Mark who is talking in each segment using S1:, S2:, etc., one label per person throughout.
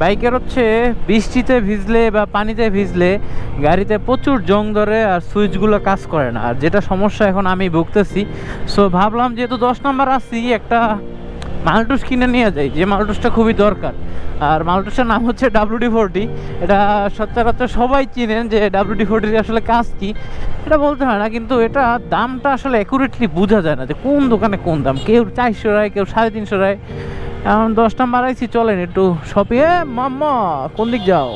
S1: বাইকের হচ্ছে বৃষ্টিতে ভিজলে বা পানিতে ভিজলে গাড়িতে প্রচুর জং ধরে আর সুইচগুলো কাজ করে না। আর যেটা সমস্যা এখন আমি ভুগতেছি সো ভাবলাম যেহেতু দশ নম্বর আসছি একটা মালটুস কিনে নিয়ে যাই। যে মালটুসটা খুবই দরকার। আর মালটুসের নাম হচ্ছে ডাব্লিউডি ফোরটি এটা সচরাচর সবাই চিনেন যে ডাব্লিউডি ফোরটির আসলে কাজ কী। এটা বলতে হয় না, কিন্তু এটা দামটা আসলে অ্যাকুরেটলি বোঝা যায় না যে কোন দোকানে কোন দাম। কেউ চারশো রায়, কেউ সাড়ে তিনশো রায়। এখন দশ নাম্বার আইছি চলেন একটু শপিং এ। মাম্মা, কোন দিক যাও?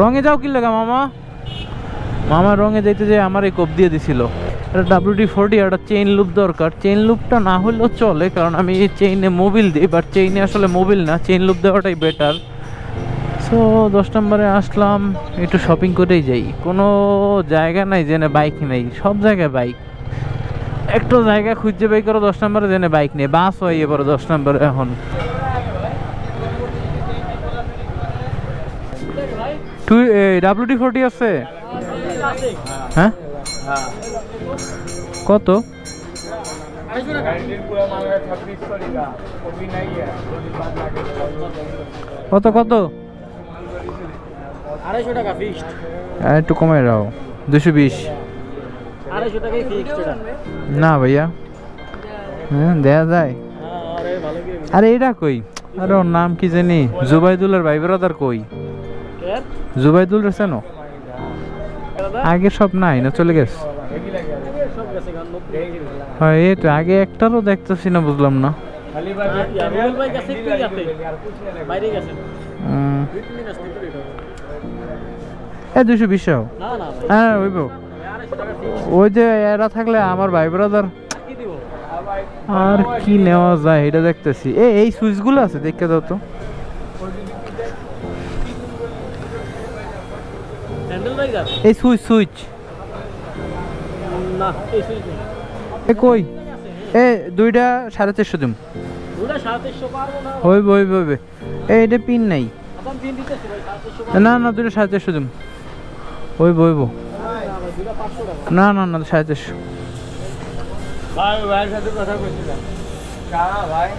S1: রঙে যাও কি লাগা মামা মামা রঙে যাইতে যে আমার এই কোপ দিয়ে দিছিল। এটা ডাব্লিউডি ফোরটি একটা চেইন লুপ দরকার। চেইন লুপটা না হলেও চলে, কারণ আমি চেইনে মোবিল দিই বাট চেইনে আসলে মোবিল না চেইন লুপ দেওয়াটাই বেটার সো দশ নম্বরে আসলাম, একটু শপিং করেই যাই। কোনো জায়গা নাই, যেনে বাইক নেই, সব জায়গায় বাইক একটু জায়গা খুঁজছে বাই করো দশ নম্বরে জেনে বাইক নেই। বাস হয় এবার দশ নম্বরে এখন। তুই ডাব্লিউডি ফোরটি আছে? হ্যাঁ? কত? কত কত?
S2: আড়াইশো টাকা ফিক্সড
S1: একটু কমে রাও দুশো বিশ।
S2: আড়াইশো টাকাই ফিক্সড এটা
S1: না ভাইয়া। হ্যাঁ দেয়া যায়।
S2: আরে
S1: এটা কই? আরে ওর নাম কি জানি? জুবাইদুলের ভাই ব্রাদার কই? জুবাইদুল রেছেন আগে সব নাই না চলে গেছে। হয় এই আগে একটারও দেখতেছি না বুঝলাম না। এ দুশো বিশ হ্যাঁ ওইব। ওই যে এরা থাকলে আমার ভাই ব্রাদার আর কি নেওয়া যায় এটা দেখতেছি। এ এই সুইচগুলো আছে দেখতে দাও তো। এই সুইচ সুইচ।
S2: এই
S1: এ কই? এ দুইটা সাড়ে চারশো দিম। হইব হইব হইবে। এ এটা পিন নাই। না না দুইটা সাড়ে চারশো দিম। হইব হইব। না না না সাড়ে চারশো।
S2: ভাই ভাইয়ের সাথে কথা বলছিলাম। ভাই?